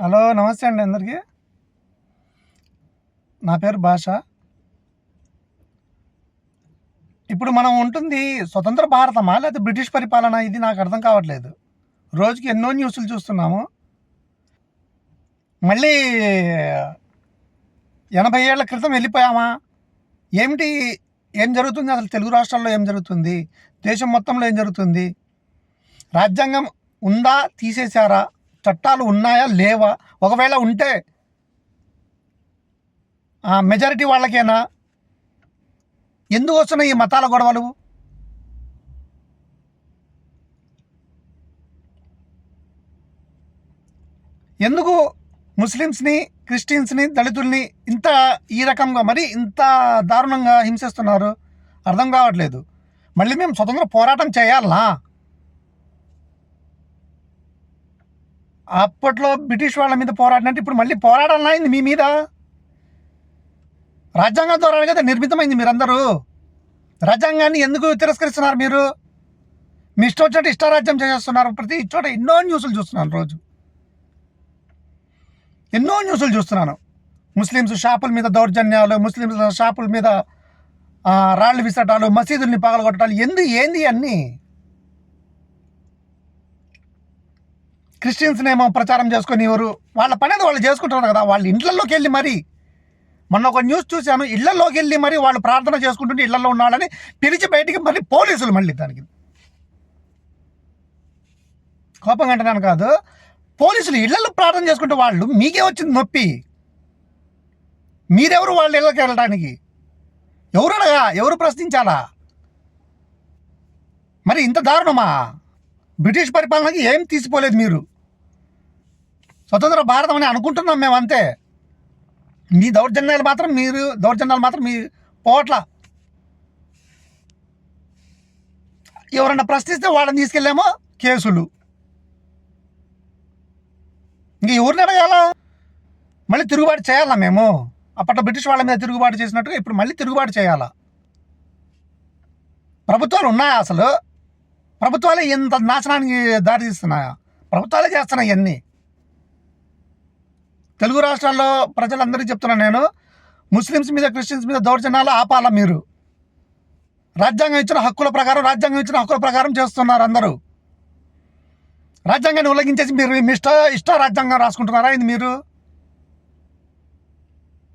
Hello నమస్తే అండి అందరికీ. నా పేరు భాష. ఇప్పుడు మనం ఉంటుంది స్వతంత్ర భారతమా లేకపోతే బ్రిటిష్ పరిపాలన? ఇది నాకు అర్థం కావట్లేదు. రోజుకి ఎన్నో న్యూస్లు చూస్తున్నాము. మళ్ళీ ఎనభై ఏళ్ళ క్రితం వెళ్ళిపోయామా? ఏమిటి ఏం జరుగుతుంది? అసలు తెలుగు రాష్ట్రాల్లో ఏం జరుగుతుంది? దేశం మొత్తంలో ఏం జరుగుతుంది? రాజ్యాంగం ఉందా తీసేశారా? చట్టాలు ఉన్నాయా లేవా? ఒకవేళ ఉంటే మెజారిటీ వాళ్ళకేనా? ఎందుకు వస్తున్నాయి ఈ మతాల గొడవలు? ఎందుకు ముస్లిమ్స్ని క్రిస్టియన్స్ని దళితుల్ని ఇంత ఈ రకంగా మరి ఇంత దారుణంగా హింసిస్తున్నారు? అర్థం కావట్లేదు. మళ్ళీ మేము స్వతంత్ర పోరాటం చేయాలా? అప్పట్లో బ్రిటిష్ వాళ్ళ మీద పోరాడినట్టు ఇప్పుడు మళ్ళీ పోరాడాలని అయింది మీ మీద? రాజ్యాంగం ద్వారా కదా నిర్మితమైంది మీరందరూ. రాజ్యాంగాన్ని ఎందుకు తిరస్కరిస్తున్నారు మీరు? మీ ఇష్టం వచ్చినట్టు ఇష్టారాజ్యం చేస్తున్నారు ప్రతి చోట ఎన్నో న్యూస్లు చూస్తున్నాను రోజు. ఎన్నో న్యూస్లు చూస్తున్నాను. ముస్లిమ్స్ షాపుల మీద దౌర్జన్యాలు ముస్లిమ్స్ షాపుల మీద రాళ్ళు విసటాలు మసీదుల్ని పగలగొట్టడాలు ఎందు ఏంది అన్నీ? క్రిస్టియన్స్నేమో ప్రచారం చేసుకొని ఎవరు వాళ్ళ పని వాళ్ళు చేసుకుంటున్నారు కదా వాళ్ళ ఇంట్లలోకి వెళ్ళి మరి. మొన్న ఒక న్యూస్ చూశాను ఇళ్ళలోకి వెళ్ళి మరి వాళ్ళు ప్రార్థన చేసుకుంటుంటే ఇళ్ళలో ఉన్నాడని పిలిచి బయటికి మళ్ళీ పోలీసులు మళ్ళీ దానికి. కోపం అంటున్నాను కాదు పోలీసులు ఇళ్ళలో ప్రార్థన చేసుకుంటే వాళ్ళు మీకే వచ్చింది నొప్పి. మీరెవరు వాళ్ళ ఇళ్ళకి వెళ్ళడానికి? ఎవరు అడగా? ఎవరు ప్రశ్నించాలా? మరి ఇంత దారుణమా? బ్రిటిష్ పరిపాలనకి ఏం తీసిపోలేదు మీరు? స్వతంత్ర భారతం అని అనుకుంటున్నాం మేము అంతే. మీ దౌర్జన్యాలు మాత్రం మీరు దౌర్జన్యాలు మాత్రం మీ పోట్ల. ఎవరన్నా ప్రశ్నిస్తే వాళ్ళని తీసుకెళ్ళామో కేసులు. ఇంక ఎవరిని అడగాల? మళ్ళీ తిరుగుబాటు చేయాలా మేము? అప్పట్లో బ్రిటిష్ వాళ్ళ మీద తిరుగుబాటు చేసినట్టుగా ఇప్పుడు మళ్ళీ తిరుగుబాటు చేయాలా? ప్రభుత్వాలు ఉన్నాయా అసలు? ప్రభుత్వాలే ఇంత నాశనానికి దారితీస్తున్నాయా ప్రభుత్వాలే చేస్తున్నాయి ఇవన్నీ. తెలుగు రాష్ట్రాల్లో ప్రజలందరికీ చెప్తున్నాను నేను ముస్లిమ్స్ మీద క్రిస్టియన్స్ మీద దౌర్జన్యాలు ఆపాలా మీరు? రాజ్యాంగం ఇచ్చిన హక్కుల ప్రకారం రాజ్యాంగం ఇచ్చిన హక్కుల ప్రకారం చేస్తున్నారు అందరూ. రాజ్యాంగాన్ని ఉల్లంఘించేసి మీరు మీ ఇష్ట ఇష్ట రాజ్యాంగం రాసుకుంటున్నారా ఇది మీరు?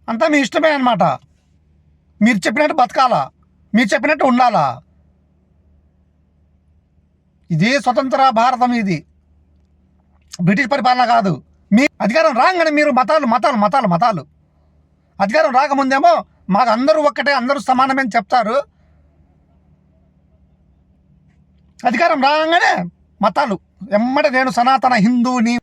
అంతా మీ ఇష్టమే అన్నమాట. మీరు చెప్పినట్టు బతకాలా? మీరు చెప్పినట్టు ఉండాలా? ఇది స్వతంత్ర భారతం ఇది. బ్రిటిష్ పరిపాలన కాదు. మీ అధికారం రాగానే మీరు మతాలు మతాలు మతాలు మతాలు. అధికారం రాకముందేమో మాకు అందరూ ఒక్కటే అందరూ సమానమే అని చెప్తారు. అధికారం రాగానే మతాలు. ఎమ్మట నేను సనాతన హిందూని.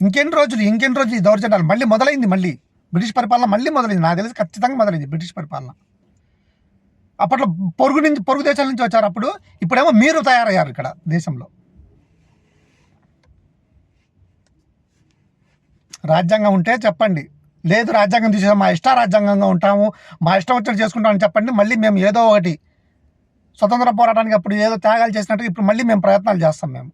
ఇంకెన్ని రోజులు ఇంకెన్ని రోజులు ఈ దౌర్జన్యాలు? మళ్ళీ మొదలైంది మళ్ళీ. బ్రిటిష్ పరిపాలన మళ్ళీ మొదలైంది. నాకు తెలిసి ఖచ్చితంగా మొదలైంది బ్రిటిష్ పరిపాలన. అప్పట్లో పొరుగు నుంచి పొరుగు దేశాల నుంచి వచ్చారు అప్పుడు ఇప్పుడేమో మీరు తయారయ్యారు ఇక్కడ దేశంలో. రాజ్యాంగం ఉంటే చెప్పండి. లేదు రాజ్యాంగం తీసేసాం మా ఇష్ట రాజ్యాంగంగా ఉంటాము మా ఇష్టం వచ్చినట్టు చేసుకుంటామని చెప్పండి మళ్ళీ మేము ఏదో ఒకటి స్వతంత్ర పోరాటానికి అప్పుడు ఏదో త్యాగాలు చేసినట్టు ఇప్పుడు మళ్ళీ మేము ప్రయత్నాలు చేస్తాం మేము.